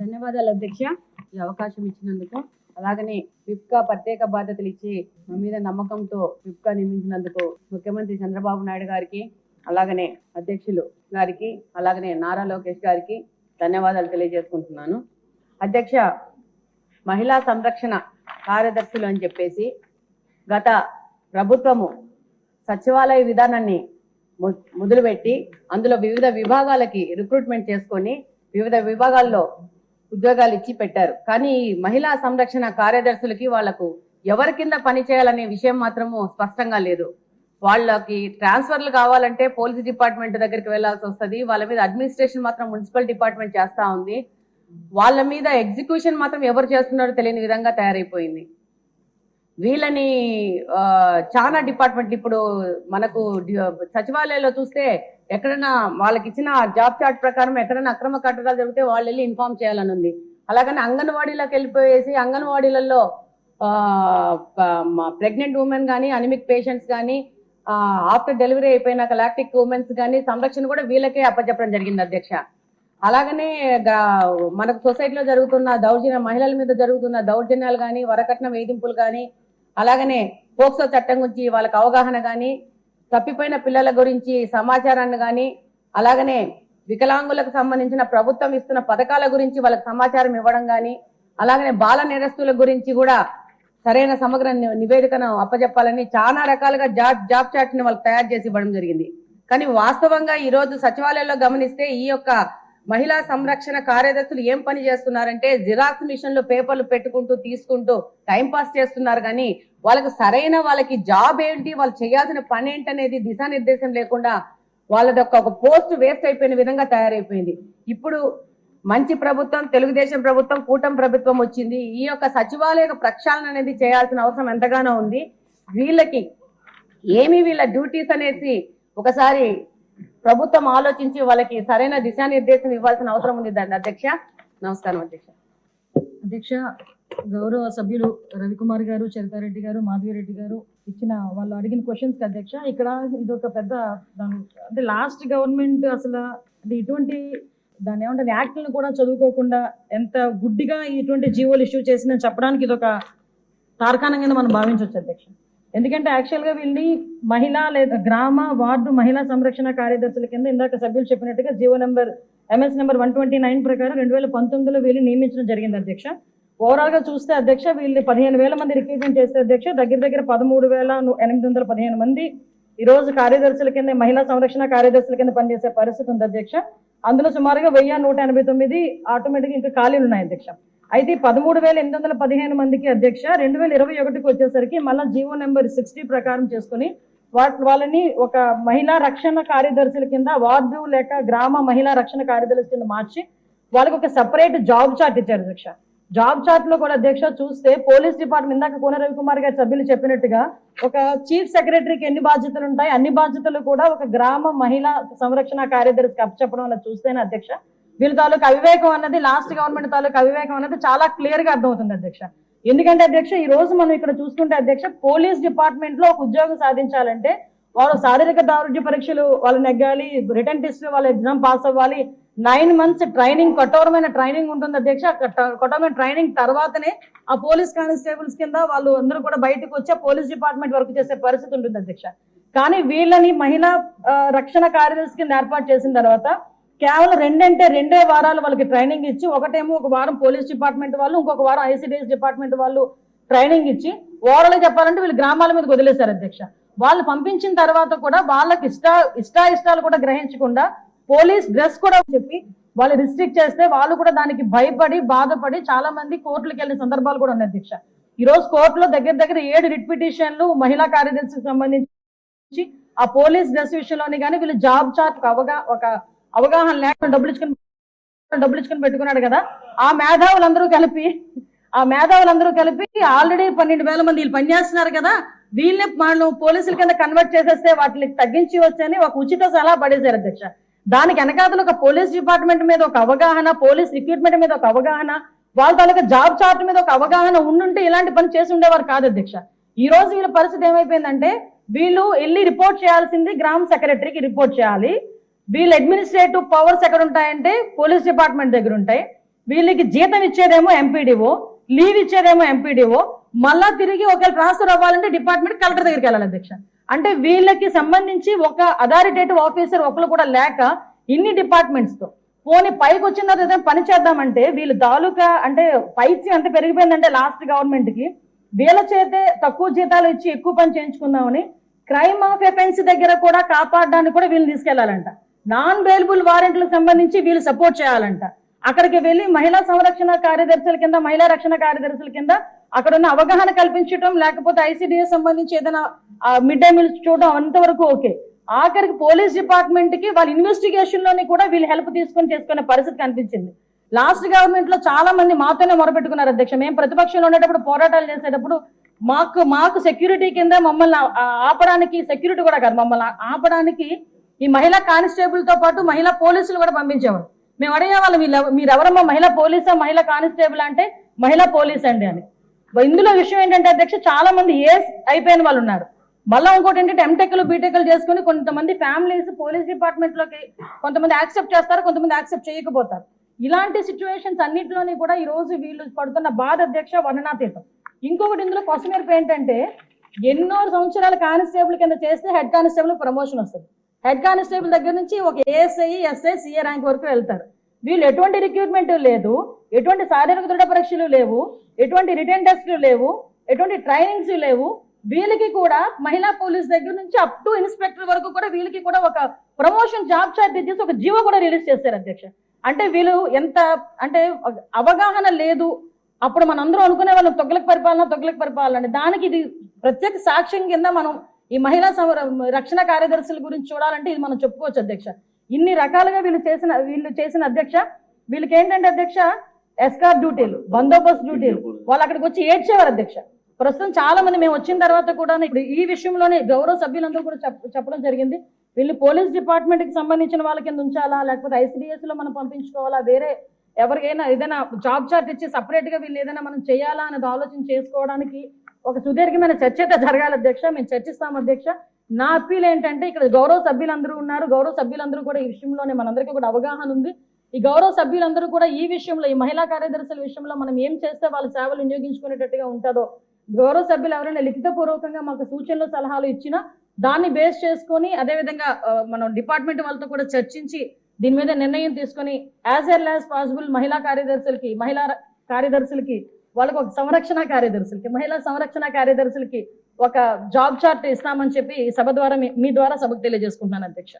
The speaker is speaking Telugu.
ధన్యవాదాలు అధ్యక్ష. ఈ అవకాశం ఇచ్చినందుకు అలాగనే విప్కా ప్రత్యేక బాధ్యతలు ఇచ్చి మా మీద నమ్మకంతో విప్కా నియమించినందుకు ముఖ్యమంత్రి చంద్రబాబు నాయుడు గారికి అలాగనే అధ్యక్షులు గారికి అలాగనే నారా లోకేష్ గారికి ధన్యవాదాలు తెలియజేసుకుంటున్నాను. అధ్యక్ష మహిళా సంరక్షణ కార్యదర్శులు అని చెప్పేసి గత ప్రభుత్వము సచివాలయ విధానాన్ని మొదలుపెట్టి అందులో వివిధ విభాగాలకి రిక్రూట్మెంట్ చేసుకొని వివిధ విభాగాల్లో ఉద్యోగాలు ఇచ్చి పెట్టారు. కానీ మహిళా సంరక్షణ కార్యదర్శులకి వాళ్ళకు ఎవరి కింద పని చేయాలనే విషయం మాత్రము స్పష్టంగా లేదు. వాళ్ళకి ట్రాన్స్ఫర్లు కావాలంటే పోలీస్ డిపార్ట్మెంట్ దగ్గరికి వెళ్ళాల్సి వస్తుంది. వాళ్ళ మీద అడ్మినిస్ట్రేషన్ మాత్రం మున్సిపల్ డిపార్ట్మెంట్ చేస్తా ఉంది. వాళ్ళ మీద ఎగ్జిక్యూషన్ మాత్రం ఎవరు చేస్తున్నారో తెలియని విధంగా తయారైపోయింది. వీళ్ళని చాలా డిపార్ట్మెంట్ ఇప్పుడు మనకు సచివాలయంలో చూస్తే ఎక్కడైనా వాళ్ళకి ఇచ్చిన జాబ్ చార్ట్ ప్రకారం ఎక్కడైనా అక్రమ కట్టడాలు జరిగితే వాళ్ళు వెళ్ళి ఇన్ఫార్మ్ చేయాలని ఉంది అలాగని అంగన్వాడీలోకి వెళ్ళిపోయేసి అంగన్వాడీలలో ప్రెగ్నెంట్ ఉమెన్ కానీ అనిమిక్ పేషెంట్స్ కానీ ఆఫ్టర్ డెలివరీ అయిపోయినాక లాక్టిక్ ఉమెన్స్ కానీ సంరక్షణ కూడా వీళ్ళకే అప్పచెప్పడం జరిగింది అధ్యక్ష. అలాగనే గా- మనకు సొసైటీలో జరుగుతున్న దౌర్జన్య మహిళల మీద జరుగుతున్న దౌర్జన్యాలు కానీ వరకట్న వేధింపులు కానీ అలాగనే పోక్సో చట్టం గురించి వాళ్ళకి అవగాహన కానీ తప్పిపోయిన పిల్లల గురించి సమాచారాన్ని కానీ అలాగనే వికలాంగులకు సంబంధించిన ప్రభుత్వం ఇస్తున్న పథకాల గురించి వాళ్ళకి సమాచారం ఇవ్వడం కానీ అలాగనే బాల నేరస్తుల గురించి కూడా సరైన సమగ్ర నివేదికను అప్పజెప్పాలని చాలా రకాలుగా జాబ్ జాబ్ చాట్ని వాళ్ళు వాళ్ళకి తయారు చేసి ఇవ్వడం జరిగింది. కానీ వాస్తవంగా ఈరోజు సచివాలయంలో గమనిస్తే ఈ యొక్క మహిళా సంరక్షణ కార్యదర్శులు ఏం పని చేస్తున్నారంటే జిరాక్స్ మిషన్లో పేపర్లు పెట్టుకుంటూ తీసుకుంటూ టైం పాస్ చేస్తున్నారు. కానీ వాళ్ళకి సరైన వాళ్ళకి జాబ్ ఏంటి వాళ్ళు చేయాల్సిన పని ఏంటి అనేది దిశానిర్దేశం లేకుండా వాళ్ళది ఒక పోస్ట్ వేస్ట్ అయిపోయిన విధంగా తయారైపోయింది. ఇప్పుడు మంచి ప్రభుత్వం తెలుగుదేశం ప్రభుత్వం కూటమి ప్రభుత్వం వచ్చింది. ఈ యొక్క సచివాలయ ప్రక్షాళన అనేది చేయాల్సిన అవసరం ఎంతగానో ఉంది. వీళ్ళకి ఏమి వీళ్ళ డ్యూటీస్ అనేసి ఒకసారి ప్రభుత్వం ఆలోచించి వాళ్ళకి సరైన దిశానిర్దేశం ఇవ్వాల్సిన అవసరం ఉంది దాన్ని. అధ్యక్ష నమస్కారం అధ్యక్ష. అధ్యక్ష గౌరవ సభ్యులు రవికుమార్ గారు చరితారెడ్డి గారు మాధవిరెడ్డి గారు ఇచ్చిన వాళ్ళు అడిగిన క్వశ్చన్స్ అధ్యక్ష. ఇక్కడ ఇది ఒక పెద్ద దాని అంటే లాస్ట్ గవర్నమెంట్ అసలు అంటే ఇటువంటి దాన్ని ఏమంటారు యాక్ట్లను కూడా చదువుకోకుండా ఎంత గుడ్డిగా ఇటువంటి జీవోలు ఇష్యూ చేసిందని చెప్పడానికి ఇది ఒక తార్కాణంగా మనం భావించవచ్చు అధ్యక్ష. ఎందుకంటే యాక్చువల్గా వీళ్ళని మహిళా లేదా గ్రామ వార్డు మహిళా సంరక్షణ కార్యదర్శుల కింద ఇందాక సభ్యులు చెప్పినట్టుగా GO number MS number one twenty nine ప్రకారం రెండు వేల పంతొమ్మిదిలో వీళ్ళు నియమించడం జరిగింది అధ్యక్ష. ఓవరాల్గా చూస్తే అధ్యక్ష వీళ్ళు పదిహేను వేల మంది రిక్రూట్మెంట్ చేస్తే అధ్యక్ష దగ్గర దగ్గర పదమూడు వేల ఎనిమిది వందల పదిహేను మంది ఈ రోజు కార్యదర్శుల కింద మహిళా సంరక్షణ కార్యదర్శుల కింద పనిచేసే పరిస్థితి ఉంది అధ్యక్ష. అందులో సుమారుగా వెయ్యి నూట ఎనభై తొమ్మిది ఆటోమేటిక్గా ఇంకా ఖాళీలు ఉన్నాయి అధ్యక్ష. అయితే పదమూడు వేల ఎనిమిది వందల పదిహేను మందికి అధ్యక్ష రెండు వేల ఇరవై ఒకటికి వచ్చేసరికి మళ్ళీ జీవో నెంబర్ సిక్స్టీ ప్రకారం చేసుకుని వాట్ వాళ్ళని ఒక మహిళా రక్షణ కార్యదర్శుల కింద వార్డు లేక గ్రామ మహిళా రక్షణ కార్యదర్శుల కింద మార్చి వాళ్ళకి ఒక సెపరేట్ జాబ్ చార్ట్ ఇచ్చారు అధ్యక్ష. జాబ్ చార్ట్లో కూడా అధ్యక్ష చూస్తే పోలీస్ డిపార్ట్మెంట్ ఇందాక కోన రవికుమార్ గారి సభ్యులు చెప్పినట్టుగా ఒక చీఫ్ సెక్రటరీకి ఎన్ని బాధ్యతలు ఉంటాయి అన్ని బాధ్యతలు కూడా ఒక గ్రామ మహిళా సంరక్షణ కార్యదర్శికి అప్పచెప్పడం వల్ల చూస్తేనే అధ్యక్ష వీళ్ళ తాలూకు అవివేకం అన్నది లాస్ట్ గవర్నమెంట్ తాలూకు అవివేకం అన్నది చాలా క్లియర్గా అర్థమవుతుంది అధ్యక్ష. ఎందుకంటే అధ్యక్ష ఈ రోజు మనం ఇక్కడ చూసుకుంటే అధ్యక్ష పోలీస్ డిపార్ట్మెంట్లో ఒక ఉద్యోగం సాధించాలంటే వాళ్ళు శారీరక దారుఢ్య పరీక్షలు వాళ్ళు నెగ్గాలి రిటర్న్ టెస్ట్ వాళ్ళు ఎగ్జామ్ పాస్ అవ్వాలి నైన్ మంత్స్ ట్రైనింగ్ కఠోరమైన ట్రైనింగ్ ఉంటుంది అధ్యక్ష. కఠోరమైన ట్రైనింగ్ తర్వాతనే ఆ పోలీస్ కానిస్టేబుల్స్ కింద వాళ్ళు అందరూ కూడా బయటకు వచ్చి పోలీస్ డిపార్ట్మెంట్ వర్క్ చేసే పరిస్థితి ఉంటుంది అధ్యక్ష. కానీ వీళ్ళని మహిళా రక్షణ కార్యదర్శి కింద ఏర్పాటు చేసిన తర్వాత కేవలం రెండంటే రెండే వారాలు వాళ్ళకి ట్రైనింగ్ ఇచ్చి ఒకటేమో ఒక వారం పోలీస్ డిపార్ట్మెంట్ వాళ్ళు ఇంకొక వారం ఐసిడిఎస్ డిపార్ట్మెంట్ వాళ్ళు ట్రైనింగ్ ఇచ్చి ఓవరాల్గా చెప్పాలంటే వీళ్ళు గ్రామాల మీద వదిలేశారు అధ్యక్ష. వాళ్ళు పంపించిన తర్వాత కూడా వాళ్ళకి ఇష్ట ఇష్ట ఇష్టాలు కూడా గ్రహించకుండా పోలీస్ డ్రెస్ కూడా చెప్పి వాళ్ళు రిస్ట్రిక్ట్ చేస్తే వాళ్ళు కూడా దానికి భయపడి బాధపడి చాలా మంది కోర్టులకు వెళ్ళిన సందర్భాలు కూడా ఉన్నాయి అధ్యక్ష. ఈ రోజు కోర్టులో దగ్గర దగ్గర ఏడు రిట్ పిటిషన్లు మహిళా కార్యదర్శికి సంబంధించి ఆ పోలీస్ డ్రెస్ విషయంలోనే కానీ వీళ్ళు జాబ్ చార్ట్ అవగా ఒక అవగాహన లేకుండా డబ్బులు ఇచ్చుకుని డబ్బులు ఇచ్చుకుని పెట్టుకున్నాడు కదా. ఆ మేధావులందరూ కలిపి ఆ మేధావులందరూ కలిపి ఆల్రెడీ పన్నెండు వేల మంది వీళ్ళు పనిచేస్తున్నారు కదా. వీళ్ళని మనం పోలీసుల కింద కన్వర్ట్ చేసేస్తే వాటిని తగ్గించి వచ్చని ఒక ఉచిత సలహా పడేశారు అధ్యక్ష. దానికి వెనకాతలు ఒక పోలీస్ డిపార్ట్మెంట్ మీద ఒక అవగాహన పోలీస్ రిక్రూట్మెంట్ మీద ఒక అవగాహన వాళ్ళ తాలూకా జాబ్ చార్ట్ మీద ఒక అవగాహన ఉండుంటే ఇలాంటి పని చేసి ఉండేవారు కాదు అధ్యక్ష. ఈ రోజు వీళ్ళ పరిస్థితి ఏమైపోయిందంటే వీళ్ళు వెళ్ళి రిపోర్ట్ చేయాల్సింది గ్రామ సెక్రటరీకి రిపోర్ట్ చేయాలి. వీళ్ళ అడ్మినిస్ట్రేటివ్ పవర్స్ ఎక్కడ ఉంటాయంటే పోలీస్ డిపార్ట్మెంట్ దగ్గర ఉంటాయి వీళ్ళకి జీతం ఇచ్చేదేమో ఎంపీడీఓ లీవ్ ఇచ్చేదేమో ఎంపీడీఓ మళ్ళా తిరిగి ఒకవేళ ట్రాన్స్ఫర్ అవ్వాలంటే డిపార్ట్మెంట్ కలెక్టర్ దగ్గరికి వెళ్ళాలి అధ్యక్ష. అంటే వీళ్ళకి సంబంధించి ఒక అథారిటేటివ్ ఆఫీసర్ ఒకరు కూడా లేక ఇన్ని డిపార్ట్మెంట్స్తో. పోనీ పైకి వచ్చిన తర్వాత ఏదైనా పని చేద్దామంటే వీళ్ళు తాలూకా అంటే పైచి ఎంత పెరిగిపోయిందంటే లాస్ట్ గవర్నమెంట్కి వీళ్ళ చేతే తక్కువ జీతాలు ఇచ్చి ఎక్కువ పని చేయించుకుందామని క్రైమ్ ఆఫ్ ఎఫెన్స్ దగ్గర కూడా కాపాడడానికి కూడా వీళ్ళు తీసుకెళ్ళాలంట. నాన్ వేలబుల్ వారెంట్లకు సంబంధించి వీళ్ళు సపోర్ట్ చేయాలంట. అక్కడికి వెళ్ళి మహిళా సంరక్షణ కార్యదర్శుల కింద మహిళా రక్షణ కార్యదర్శుల కింద అక్కడ ఉన్న అవగాహన కల్పించడం లేకపోతే ఐసిడిఎస్ సంబంధించి ఏదైనా మిడ్ డే మీల్స్ చూడడం అంతవరకు ఓకే. ఆఖరికి పోలీస్ డిపార్ట్మెంట్కి వాళ్ళ ఇన్వెస్టిగేషన్లోని కూడా వీళ్ళు హెల్ప్ తీసుకొని చేసుకునే పరిస్థితి కనిపించింది. లాస్ట్ గవర్నమెంట్లో చాలా మంది మాతోనే మొరపెట్టుకున్నారు అధ్యక్ష. మేము ప్రతిపక్షంలో ఉండేటప్పుడు పోరాటాలు చేసేటప్పుడు మాకు మాకు సెక్యూరిటీ కింద మమ్మల్ని ఆపడానికి సెక్యూరిటీ కూడా కాదు మమ్మల్ని ఆపడానికి ఈ మహిళా కానిస్టేబుల్తో పాటు మహిళా పోలీసులు కూడా పంపించేవారు మేము అడిగే వాళ్ళు మీరెవరమ్మా మహిళా పోలీసా మహిళా కానిస్టేబుల్ అంటే మహిళా పోలీస్ అండి అని. ఇందులో విషయం ఏంటంటే అధ్యక్ష చాలా మంది ఏస్ అయిపోయిన వాళ్ళు ఉన్నారు. మళ్ళీ ఇంకోటి ఏంటంటే ఎంటెక్లు బీటెక్లు చేసుకుని కొంతమంది ఫ్యామిలీస్ పోలీస్ డిపార్ట్మెంట్లోకి కొంతమంది యాక్సెప్ట్ చేస్తారు కొంతమంది యాక్సెప్ట్ చేయకపోతారు. ఇలాంటి సిచ్యువేషన్స్ అన్నింటిలోని కూడా ఈ రోజు వీళ్ళు పడుతున్న బాధ అధ్యక్ష వర్ణనాతీతం. ఇంకొకటి ఇందులో కొసమేరపు ఏంటంటే ఎన్నో సంవత్సరాల కానిస్టేబుల్ కింద చేస్తే హెడ్ కానిస్టేబుల్ ప్రమోషన్ వస్తుంది. హెడ్ కానిస్టేబుల్ దగ్గర నుంచి ఒక ఏఎస్ఐ ఎస్ఐ సిఏ ర్యాంక్ వరకు వెళ్తారు. వీళ్ళు ఎటువంటి రిక్రూట్మెంట్ లేదు ఎటువంటి శారీరక దృఢ పరీక్షలు లేవు ఎటువంటి రిటర్న్ టెస్ట్లు లేవు ఎటువంటి ట్రైనింగ్స్ లేవు. వీళ్ళకి కూడా మహిళా పోలీస్ దగ్గర నుంచి అప్ టు ఇన్స్పెక్టర్ వరకు కూడా వీళ్ళకి కూడా ఒక ప్రమోషన్ జాబ్ చార్ట్ చేసి ఒక జీవో కూడా రిలీజ్ చేశారు అధ్యక్ష. అంటే వీళ్ళు ఎంత అంటే అవగాహన లేదు. అప్పుడు మనందరం అనుకునే వాళ్ళం తొగ్గులకు పరిపాలన తొగ్గులకు పరిపాలన దానికి ఇది ప్రత్యేక సాక్ష్యం కింద మనం ఈ మహిళా సంర- రక్షణ కార్యదర్శుల గురించి చూడాలంటే ఇది మనం చెప్పుకోవచ్చు అధ్యక్ష. ఇన్ని రకాలుగా వీళ్ళు చేసిన వీళ్ళు చేసిన అధ్యక్ష వీళ్ళకి ఏంటంటే అధ్యక్ష ఎస్కార్ డ్యూటీలు బందోబస్తు డ్యూటీలు. వాళ్ళు అక్కడికి వచ్చి ఏడ్చేవారు అధ్యక్ష. ప్రస్తుతం చాలా మంది మేము వచ్చిన తర్వాత కూడా ఇప్పుడు ఈ విషయంలోనే గౌరవ సభ్యులందరూ కూడా చెప్పడం జరిగింది. వీళ్ళు పోలీస్ డిపార్ట్మెంట్కి సంబంధించిన వాళ్ళ కింద ఉంచాలా లేకపోతే ఐసిడిఎస్లో మనం పంపించుకోవాలా వేరే ఎవరికైనా ఏదైనా జాబ్ చార్ట్ ఇచ్చి సపరేట్గా వీళ్ళు ఏదైనా మనం చేయాలా అనేది ఆలోచన చేసుకోవడానికి ఒక సుదీర్ఘమైన చర్చ అయితే జరగాలి అధ్యక్ష. మేము చర్చిస్తాం అధ్యక్ష. నా అప్పీల్ ఏంటంటే ఇక్కడ గౌరవ సభ్యులందరూ ఉన్నారు. గౌరవ సభ్యులందరూ కూడా ఈ విషయంలోనే మనందరికీ కూడా అవగాహన ఉంది. ఈ గౌరవ సభ్యులందరూ కూడా ఈ విషయంలో ఈ మహిళా కార్యదర్శుల విషయంలో మనం ఏం చేస్తే వాళ్ళ సేవలు వినియోగించుకునేటట్టుగా ఉంటుందో గౌరవ సభ్యులు ఎవరైనా లిఖితపూర్వకంగా మాకు సూచనలు సలహాలు ఇచ్చినా దాన్ని బేస్ చేసుకొని అదేవిధంగా మనం డిపార్ట్మెంట్ వాళ్ళతో కూడా చర్చించి దీని మీద నిర్ణయం తీసుకొని యాజ్ ఎల్ యాజ్ పాసిబుల్ మహిళా కార్యదర్శులకి మహిళా కార్యదర్శులకి వాళ్ళకి ఒక సంరక్షణ కార్యదర్శులకి మహిళా సంరక్షణ కార్యదర్శులకి ఒక జాబ్ చార్ట్ ఇస్తామని చెప్పి సభ ద్వారా మీ- మీ ద్వారా సభకు తెలియజేసుకుంటున్నాను అధ్యక్ష.